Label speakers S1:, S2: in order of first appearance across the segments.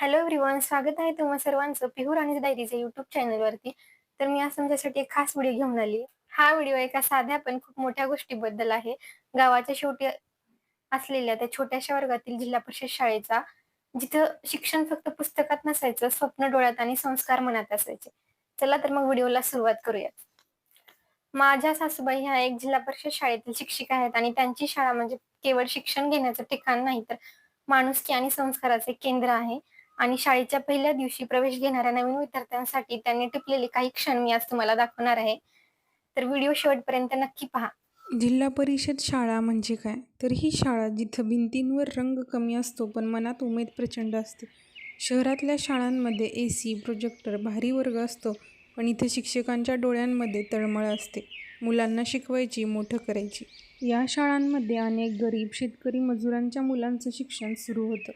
S1: Hello everyone स्वागत आहे तुम्हा सर्वांचं पिहूर आणि डायरीच्या युट्यूब चॅनलवरती तर मी आज तुमच्यासाठी एक खास व्हिडिओ घेऊन आली. हा व्हिडिओ एका साध्या पण खूप मोठ्या गोष्टीबद्दल आहे. गावाच्या शेवटी असलेल्या त्या छोट्याशा वर्गातील जिल्हा परिषद शाळेचा जिथं शिक्षण फक्त पुस्तकात नसायचं स्वप्न डोळ्यात आणि संस्कार मनात असायचे. चला तर मग व्हिडिओला सुरुवात करूयात. माझ्या सासूबाई ह्या एक जिल्हा परिषद शाळेतील शिक्षिका आहेत आणि त्यांची शाळा म्हणजे केवळ शिक्षण घेण्याचं ठिकाण नाही तर माणुसकी आणि संस्काराचे केंद्र आहे. आणि शाळेच्या पहिल्या दिवशी प्रवेश घेणाऱ्या नवीन विद्यार्थ्यांसाठी त्यांनी टिपलेले काही क्षण मी आज तुम्हाला दाखवणार आहे. तर व्हिडिओ शेवटपर्यंत नक्की पहा.
S2: जिल्हा परिषद शाळा म्हणजे काय? तर ही शाळा जिथं भिंतींवर रंग कमी असतो पण मनात उमेद प्रचंड असते. शहरातल्या शाळांमध्ये ए सी प्रोजेक्टर भारी वर्ग असतो पण इथे शिक्षकांच्या डोळ्यांमध्ये तळमळ असते. मुलांना शिकवायची मोठं करायची. या शाळांमध्ये अनेक गरीब शेतकरी मजुरांच्या मुलांचं शिक्षण सुरू होतं.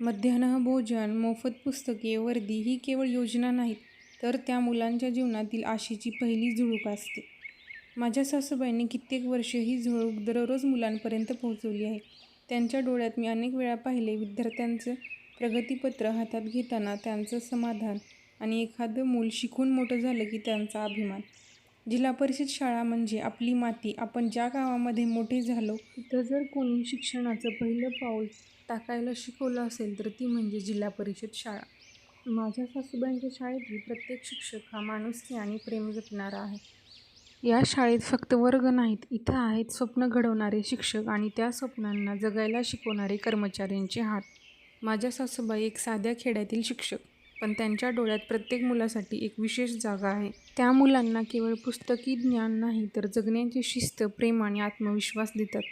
S2: मध्यान्ह भोजन मोफत पुस्तके वर्दी ही केवळ योजना नाहीत तर त्या मुलांच्या जीवनातील आशेची पहिली झुळूक असते. माझ्या सासूबाईंनी कित्येक वर्ष ही झुळूक दररोज मुलांपर्यंत पोहोचवली आहे. त्यांच्या डोळ्यात मी अनेक वेळा पाहिले विद्यार्थ्यांचं प्रगतीपत्र हातात घेताना त्यांचं समाधान आणि एखादं मूल शिकून मोठं झालं की त्यांचा अभिमान. जिल्हा परिषद शाळा म्हणजे आपली माती. आपण ज्या गावामध्ये मोठे झालो तिथं जर कोणी शिक्षणाचं पहिलं पाऊल टाकायला शिकवलं असेल तर ती म्हणजे जिल्हा परिषद शाळा. माझ्या सासूबाईंच्या शाळेतील प्रत्येक शिक्षक हा माणुसकी आणि प्रेम जपणारा आहे. या शाळेत फक्त वर्ग नाहीत इथं आहेत स्वप्न घडवणारे शिक्षक आणि त्या स्वप्नांना जगायला शिकवणारे कर्मचाऱ्यांचे हात. माझ्या सासूबाई एक साध्या खेड्यातील शिक्षक. पण त्यांच्या डोळ्यात प्रत्येक मुलासाठी एक विशेष जागा आहे. त्या मुलांना केवळ पुस्तकी ज्ञान नाही तर जगण्याची शिस्त प्रेम आणि आत्मविश्वास देतात.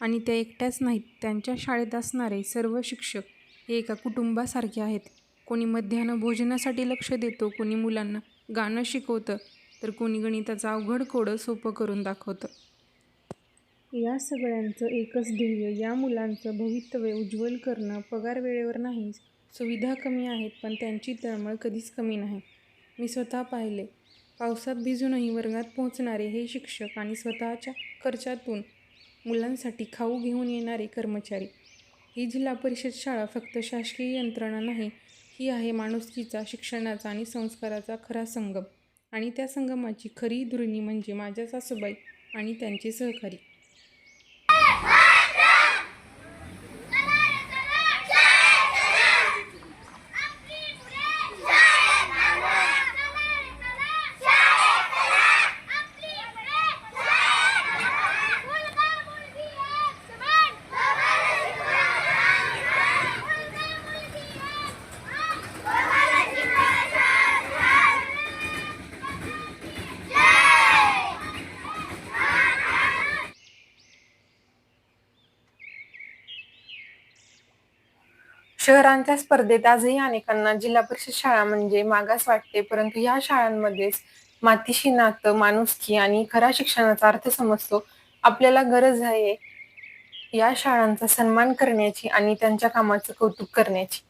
S2: आणि त्या एकट्याच नाहीत त्यांच्या शाळेत असणारे सर्व शिक्षक हे एका कुटुंबासारखे आहेत. कोणी मध्यान्ह भोजनासाठी लक्ष देतो कोणी मुलांना गाणं शिकवतं तर कोणी गणिताचं अवघड कोडं सोपं करून दाखवतं. या सगळ्यांचं एकच ध्येय या मुलांचं भवितव्य उज्ज्वल करणं पगार वेळेवर नाही सुविधा कमी आहेत पण त्यांची तळमळ कधीच कमी नाही. मी स्वतः पाहिले. पावसात भिजूनही वर्गात पोहोचणारे हे शिक्षक आणि स्वतःच्या खर्चातून मुलांसाठी खाऊ घेऊन येणारे कर्मचारी. ही जिल्हा परिषद शाळा फक्त शासकीय यंत्रणा नाही ही आहे माणुसकीचा शिक्षणाचा आणि संस्काराचा खरा संगम. आणि त्या संगमाची खरी धुरणी म्हणजे माझ्या सासूबाई आणि त्यांचे सहकारी.
S1: शहरांच्या स्पर्धेत आजही अनेकांना जिल्हा परिषद शाळा म्हणजे मागास वाटते परंतु या शाळांमध्येच मातीशी नातं माणुसकी आणि खरा शिक्षणाचा अर्थ समजतो. आपल्याला गरज आहे या शाळांचा सन्मान करण्याची आणि त्यांच्या कामाचं कौतुक करण्याची.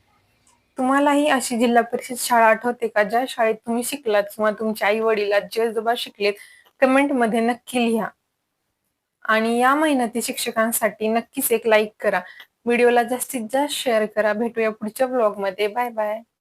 S1: तुम्हालाही अशी जिल्हा परिषद शाळा आठवते का? ज्या शाळेत तुम्ही शिकलात किंवा तुमचे आई वडील आजी आजोबा शिकलेत कमेंटमध्ये नक्की लिहा. आणि या मेहनती शिक्षकांसाठी नक्कीच एक लाईक करा. व्हिडिओला जास्तीत जास्त शेअर करा. भेटूया पुढच्या ब्लॉगमध्ये बाय बाय